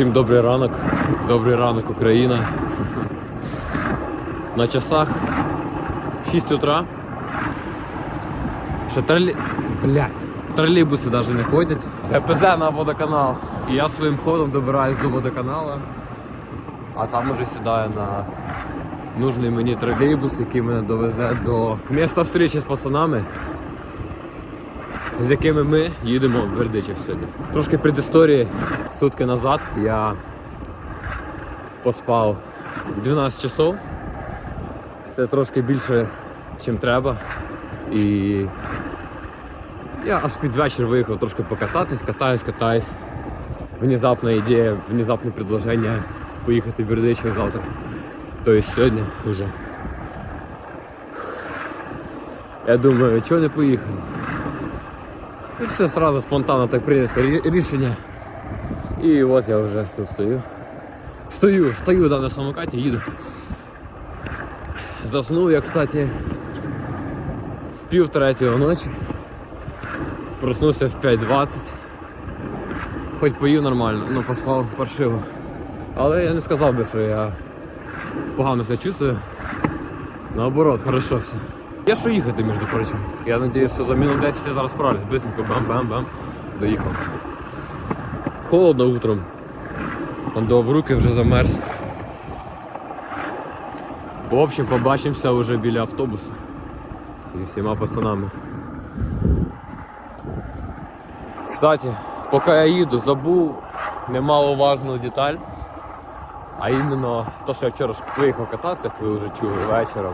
Всім добрий ранок. Добрий ранок, Україна. На часах 6 утра. Ще тролі... Блять. Тролейбуси навіть не ходять. Це ПЗ на водоканал. І я своїм ходом добираюсь до водоканалу. А там уже сідаю на нужний мені тролейбус, який мене довезе до місця зустрічі з пацанами З якими ми їдемо в Бердичів сьогодні. Трошки предісторії. Сутки назад я поспав 12 часов. Це трошки більше, ніж треба. І я аж під вечір виїхав трошки покататись, катаюсь, катаюсь. Внезапна ідея, внезапне предложення поїхати в Бердичів завтра. Тобто сьогодні вже. Я думаю, чого не поїхати? І все сразу спонтанно так прийнялося рі- рішення. І от я вже тут стою. Стою, стою да, на самокаті, їду. Заснув я, кстати, в пів третього ночі. Проснувся в 5.20. Хоч поїв нормально, ну поспав паршиво. Але я не сказав би, що я погано себе чувствую. Наоборот, хорошо все. Є що їхати, між прочим. Я сподіваюся, що за минут 10 я зараз справлюсь. Быстренько бам-бам-бам. Доїхав. Холодно утром. Он до в руки вже замерз. В общем, побачимося вже біля автобуса. Зі всіма пацанами. Кстати, поки я їду, забув немаловажну деталь. А іменно то, що я вчора виїхав кататися, як ви вже чули вечором.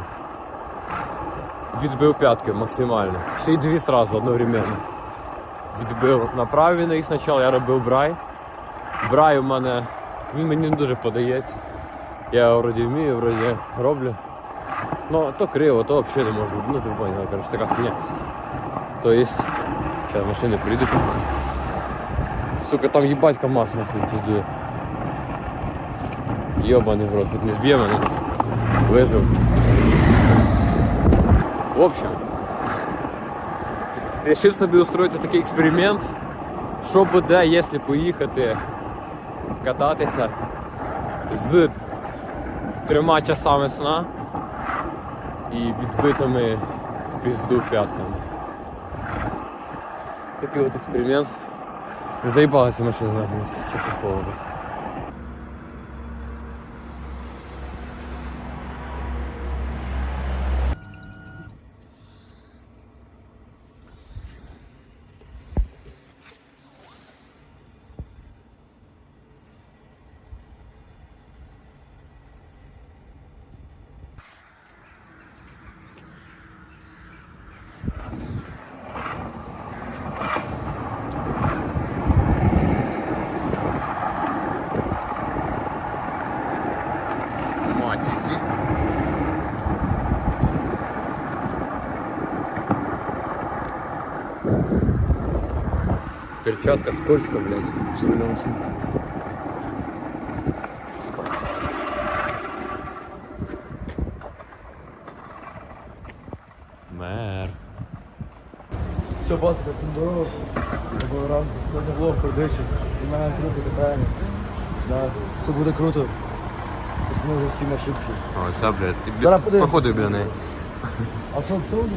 Відбив п'ятки максимально. Ще й дві сразу одновременно. Відбив на правій ногі спочатку, я робив брай. Брай у мене, він мені не дуже подається. Я його вроді вмію, вроді роблю. Ну, то криво, то взагалі не можу. Ну ти понял, коротше, така хуйня. То есть, зараз машини приїдуть. Сука, там їбать КамАЗ нахуй піздує. Йобаний в рот, хоч не зб'є мене. Вижив. В общем, решив собі устроїти такий експеримент, що буде, якщо поїхати кататися з трьома часами сна і відбитими в пізду п'ятками. Такий от експеримент. Заїбалася машина, нахуй, чесно слово. Перчатка скользко, блядь. Очень. Мер. Все, паска, всім здорово. Доброго ранку. Сьогодні влог продичі. Знімаємо трупи, катаємо. Да. Все буде круто. Постановили всі ошибки. О, ця, блядь. Ти Зараз б- подивимось. проходив біля неї. А що, все вже?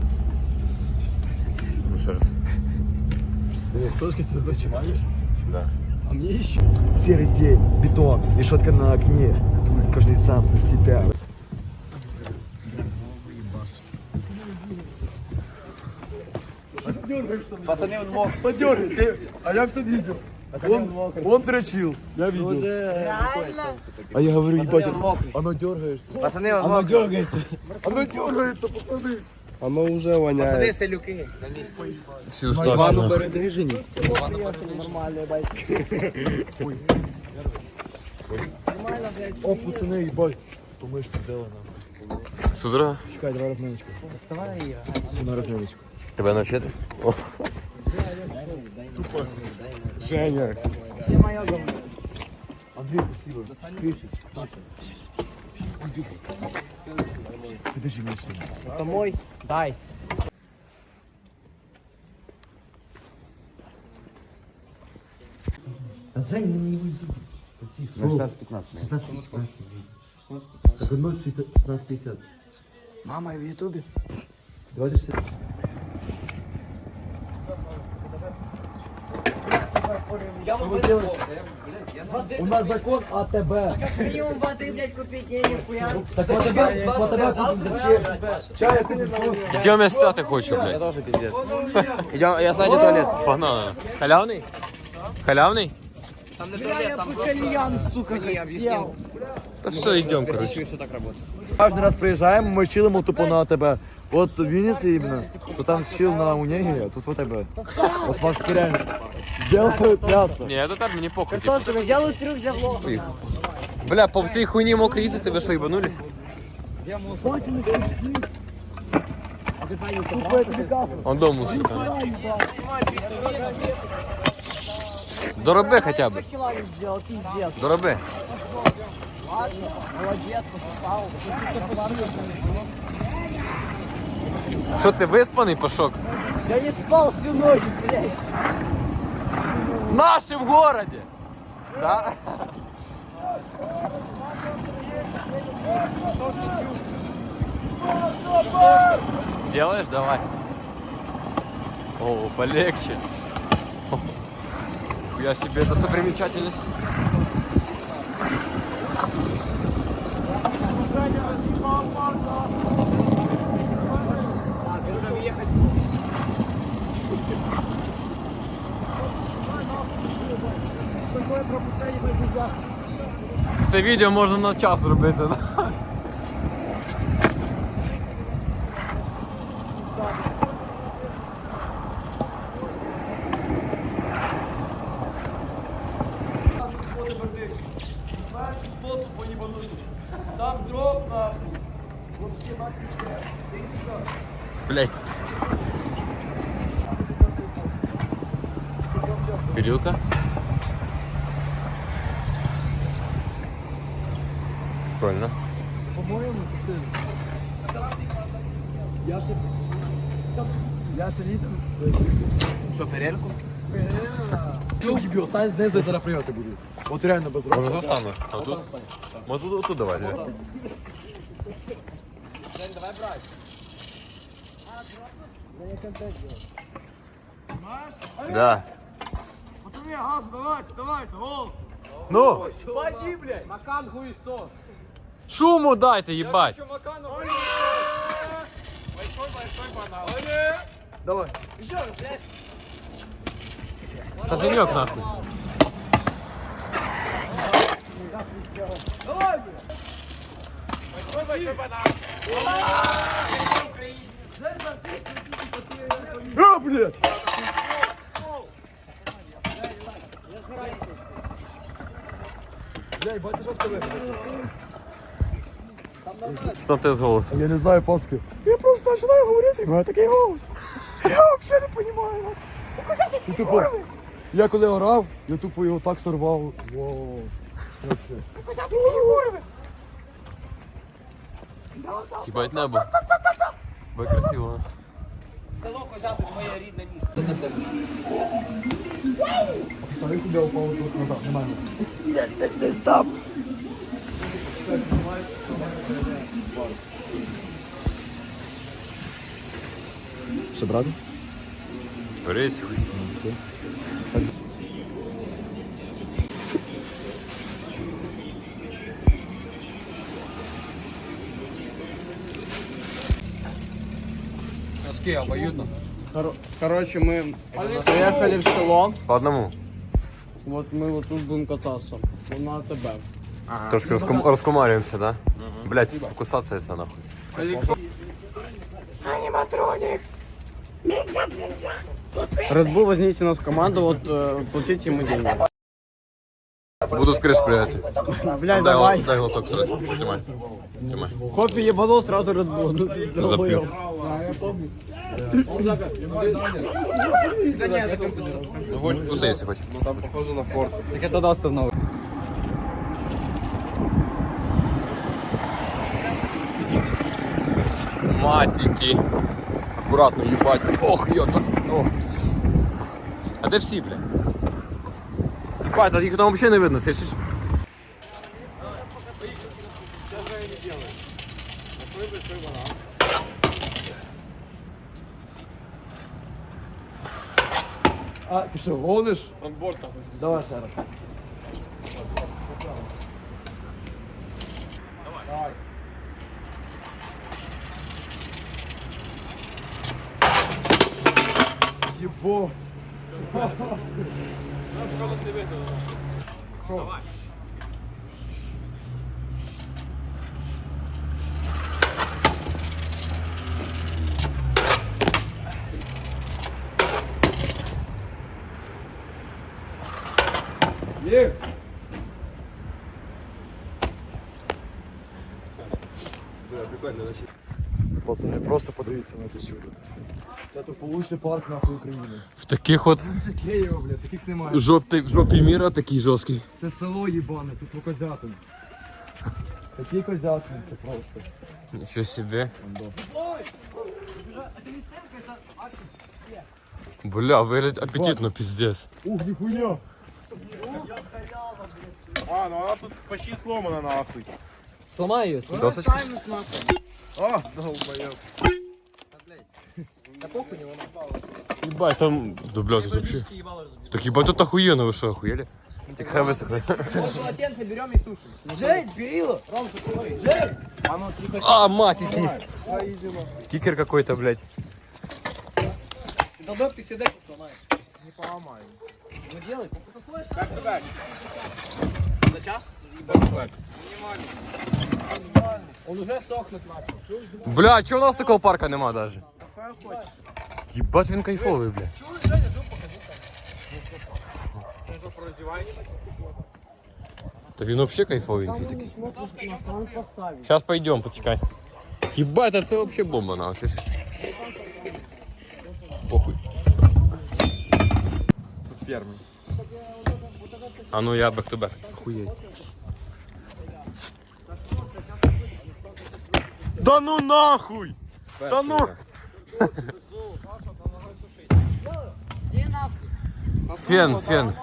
Трошки це здачимаєш? Да. А мне еще. Серый день, бетон, решетка на окне. Тут каждый сам за себя. Пацаны, он мог. Подергай, ты, а я все видел. Он, он дрочил, я видел. А я говорю, ебать, оно дергается. Пацани, он Оно мокрий. дергается. Оно дергается, пацаны. Оно уже воняет. Пацани, селюки. Всі устали. передвижені. О, пацаны, ебать. Помышь взяла нам. З утра? Чекай, давай разминочку. Доставай її. На разминочку. Тебе навчити? Женя. Андрей, спасибо. Крисич, Подожди, Миша. Это мой. Дай. Женя, не уйди. На 16-15. 16-15. Так одно 16-50. Мама, в Ютубі. Давайте ще. У нас закон АТБ. Минимум воды, блядь, купить, не нихуя. Так АТБ, по АТБ купим зачем? Чая ты не Йдемо я сяти хочу, блядь. Тоже пиздец. Идем, я знаю, где туалет. Погнали. Халявний? Халявний? Там не туалет, там просто... кальян, сука, не объяснил. Та все, йдемо, коротше. все так работает. Кожен раз приїжджаємо, ми чилимо тупо на АТБ. От в Вінниці іменно, то там чил на Унегі, а тут в АТБ. От вас реально делают м'ясо. Ні, до тебе мені похуй. типу. Картошку делают трюк для влога. Поїхав. Бля, по цій хуйні мокрі їздити, ви що, їбанулись? Он дом мусорка. Дороби хоча б. Человек сделал, пиздец. Дороби. Молодец, пососал. Що ти виспаний пашок? Я не спал всю ночь, блядь. Наші в городі! Да? Делаешь? Давай. О, полегче. Я себе достопримечательность. Це відео можна на час робити. да? Там дроп нахуй. Блять. Стань знизу і зараз прийняти буду. От реально без Може року. застану? А тут? Може тут, тут давай. диви. Да. Пацани, газ, давайте, давайте, голос. Ну, Пойди, блядь. Макан хуесос. шуму дайте, їбать. Давай. Та женек нахуй. А, блядь. Блядь, бачиш, що тебе? Що ти з голосу? Я не знаю паски. Я просто починаю говорити, і в мене такий голос. Я взагалі не розумію. Це тупо. Я коли орав, я тупо його так сорвав. Воу. Їбать небо. Ви красиво. Село Козятин, моє рідне місто. Старий себе упав тут назад, на мене. Все, брати? Берись хуй. Носки обоюдно. Короче, мы приехали в село. По одному. Вот мы вот тут будем кататься. На АТБ. Трошки розком... розкомарюємося, да? Блять, фокусація ця нахуй. Red Bull, возьмите нас в команду, вот э, платите ему деньги. Буду скриш прияти. Блядь, Дай, давай. гл- дай глоток сразу. Тримай. Тримай. Кофе ебанул, сразу Red Bull. Ну ты долбоёб. Ну, хочешь вкуса, если хочешь. Так это даст новый. Матики. Аккуратно, їбать. Ох, йота. Ох. А де всі, бля? хватит, их там вообще не видно, слышишь? А, ты что, гонишь? Давай, Сара. Давай. Ебать. раз. Давай. Єбо. Є. Пацани, просто подивіться на це чудо. Це тупо лучший парк нахуй України. В таких от Це Києво, блядь, таких немає. жопі, в жопі міра такий жорсткий. Це село їбане, тут по козятин. Такий козятин, це просто. Нічого собі. Бля, виглядь апетитно, пиздец. Ух, ніхуя! А, ну она тут почти сломана нахуй. Сломай її. Досочка? А, долбоёб. Ебать, там... Да, бля, тут вообще... Так ебать, тут охуенно, вы что, охуели? Так хай высохнет. Полотенце берем и сушим. Жень, Кирило! Ром, такой! Жень! А ну тихо. А, мать, иди. Кикер какой-то, блядь. Долбоёб, ты седай сломаешь. Не поломай. Ну делай, Как сюда? За час ебать. Он уже сохнет начал. Бля, а чё у нас такого парка нема даже? Ебать, він кайфовий, бля. Та він вообще кайфовенький такий. Сейчас пойдем, почекай. Ебать, а це вообще бомба на слышиш? Похуй. Со спермой. А ну я бэк-то-бэк. Охуеть. Да ну нахуй! Да ну! Фен, фен.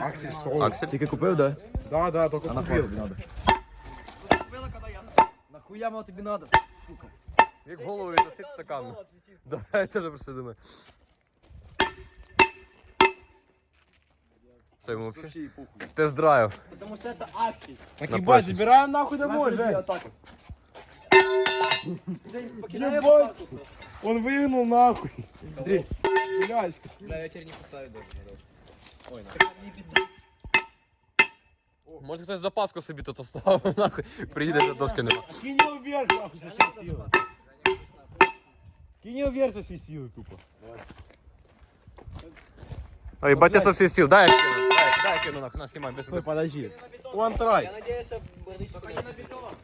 Аксель. Аксель? Тільки купив, да? Да, да, только А купил. тобі надо? Нахуя воно тобі надо? Як голову відлетить стакан. Да, я теж про це думаю. Що йому вообще? Тест-драйв. Потому что это Аксель. Так ебать, забираем нахуй домой, Жень. Ебать! Он выгнал нахуй. Андрей, блядь. Бля, я теперь не поставить даже. Може хтось запаску собі тут оставив, нахуй. Приїде, вже доски нема. Кинь его вверх нахуй со всей силы. Кинь его вверх со всей силы тупо. Ой, батя со всіх сил, дай я кину, дай, дай я кину, нахуй, на, знімай, без, без. Подожди. One try. Я надеюсь, что Только не на бетон.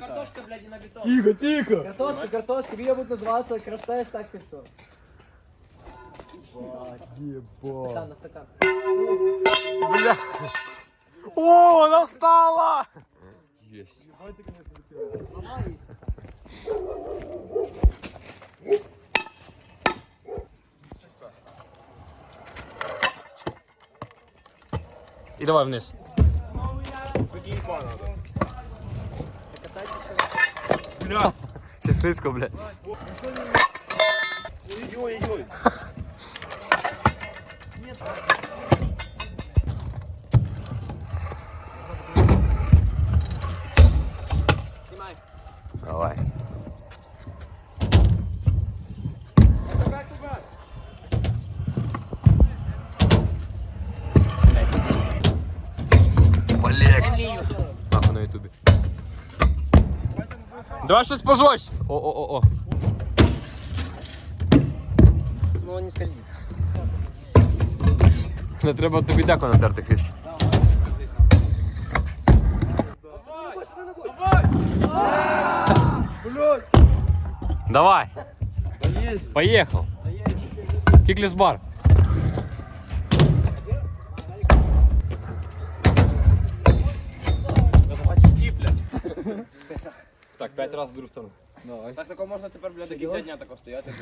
картошка, блядь, не на бетон. Тихо, тихо! Картошка, картошка, видео будет называться «Красhtag так что». Ебать. Стакан на стакан. Бля. О, она встала! Есть. И давай вниз. Бля. Сейчас слизко, бля. Ой, ой, ой. Снимай. Давай. Давай щось пожорстче. О-о-о-о. Ну, не скользи. Не треба тобі деко натерти хвіст. Давай. Поехал. Киклис бар. пять раз в другу сторону. Так такого можна тепер, блядь, до кінця дня тако стояти.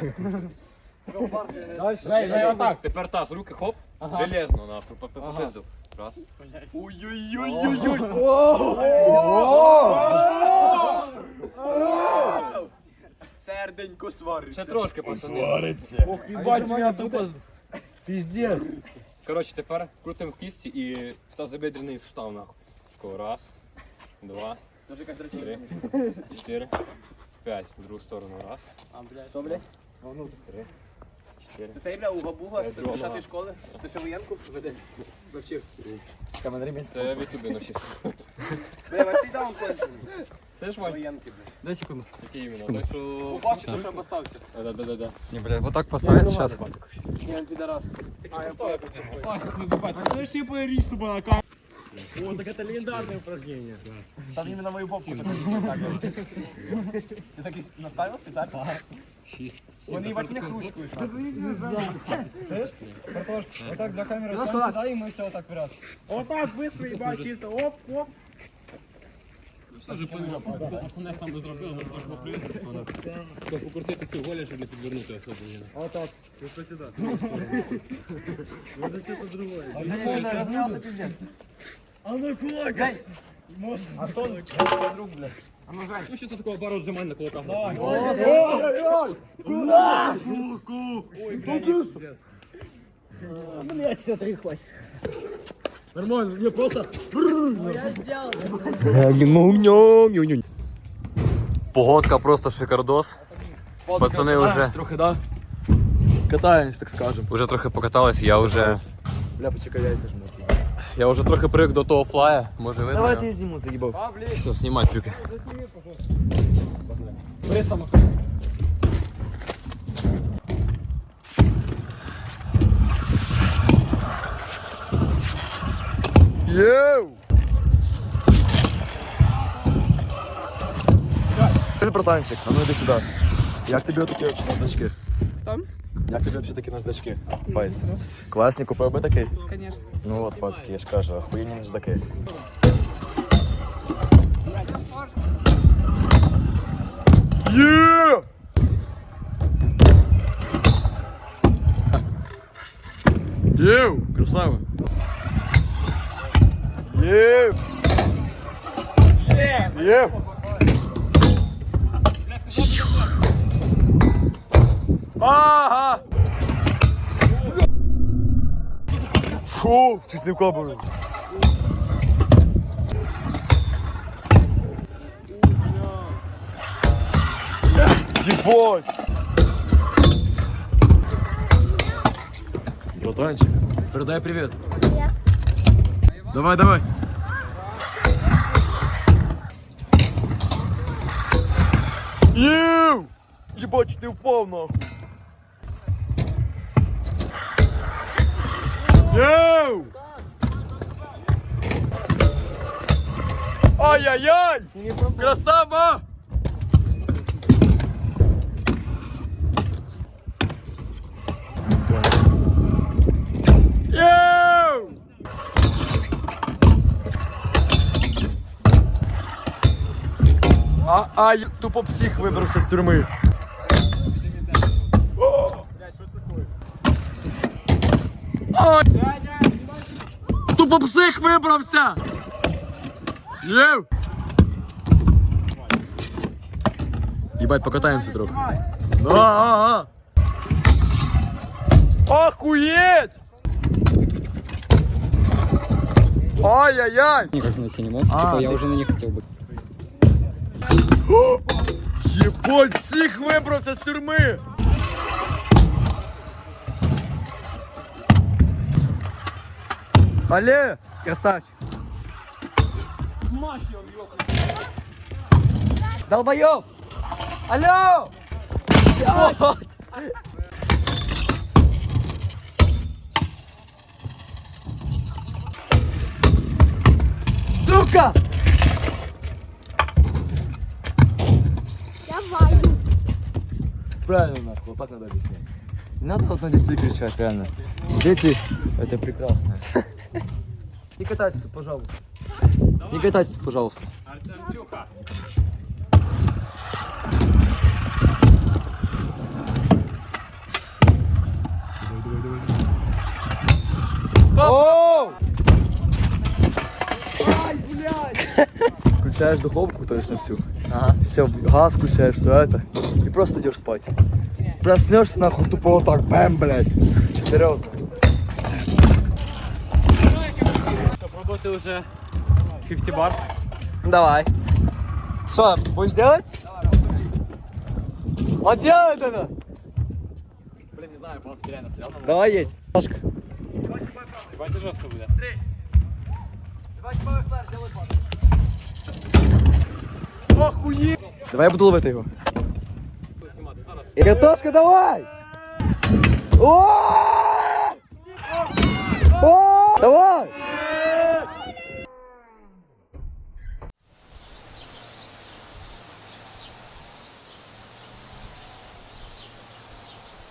Дальше. отак. Тепер так, руки хоп, железно нахуй, по по- пизду. Раз. Серденько сварить. Ще трошки, пацани. Ебать, у меня тупо... Пиздец. Коротше, тепер крутимо в кісті і тазобідрений сустав нахуй. Тако, Раз, два, Це вже якась Три, чотири, п'ять. В другу сторону. Раз. А, блядь. Що, блядь? Вовнутрь. Три. Чотири. Це цей, бля, у бабуга з Друга. школи. Ти що воєнку ведеш? Навчив. Каменри місце. Це від тобі навчився. Бля, а ти даун кончений. Слышь, ж. Воєнки, бля. Дай секунду. Який іменно? Той, що... Побачив, то що обосався. Да-да-да. Не, бля, вот так поставить сейчас. Я підарас. А, я понял. Ой, ти, бать, це ж типу ріс тупо. Ні, він підарас. Там іменно мою попку так. Ти так і наставив спеціально? Вони їбать не кручкуєш. Вот так для камеры ставим сюда, и мы все вот так вперед. Вот так быстро, ебать, чисто. Оп, оп. Окунець сам би зробив, але трошки попристи. Тобто покрутити цю голі, щоб не підвернути особливо. Вот так. Ну що це такого пару отжимань на кулаках? Нормально, не просто. Погодка просто шикардос. Пацани вже, Трохи, да? Катаемся, так скажем. вже трохи покатались, я вже, Бля, почекай, яйца жму. я вже трохи привик до того флая. Може видно? Давай його? ты сниму, заебал. Все, знімай трюки. Йоу! Скажи, братанчик, а ну иди сюда. Як тобі отакі вообще наждачки? Там? Як тобі вообще такі наждачки? Файс. Класні, купив би такий? Звісно. Ну от, пацки, я ж кажу, охуєнні наждаки. Є! Єв, красава. Єв. Єв. Ага. Фу, чуть не в кабель. Ебать! Братанчик, передай привет. Давай, давай. Ев! Ебать, ты упал нахуй. Ай-яй-яй! Красава! А, а, я тупо псих вибрався з тюрми. Ай! Тупо псих вибрався! Єв! Ебать, покатаемся трохи. Да, ага. Охуеть! Ай-яй-яй! Никак найти не мог. А, Типа, я уже на них хотел бы. Єбать, псих вибрався з тюрми! Алле, красавчик. Долбоёб! Алло! Сука! Давай. Правильно, нахуй, вот так надо объяснять. Не надо вот на детей кричать, реально. Дети, это прекрасно. Не катайся тут, пожалуйста. Не катайся тут, пожалуйста. Артемюха. Включаешь духовку, то есть на всю. Ага. Все, газ включаешь, все это. И просто идешь спать. Проснешься нахуй тупо вот так, бэм, блядь. Серьезно. Что, уже 50 бар. Давай. Что, будешь делать? Он делает это! Блин, не знаю, палски реально стрел. Давай едь. Бачиш, жорстко буде. Давай я буду ловити його. Картошка, давай! О! О! Давай!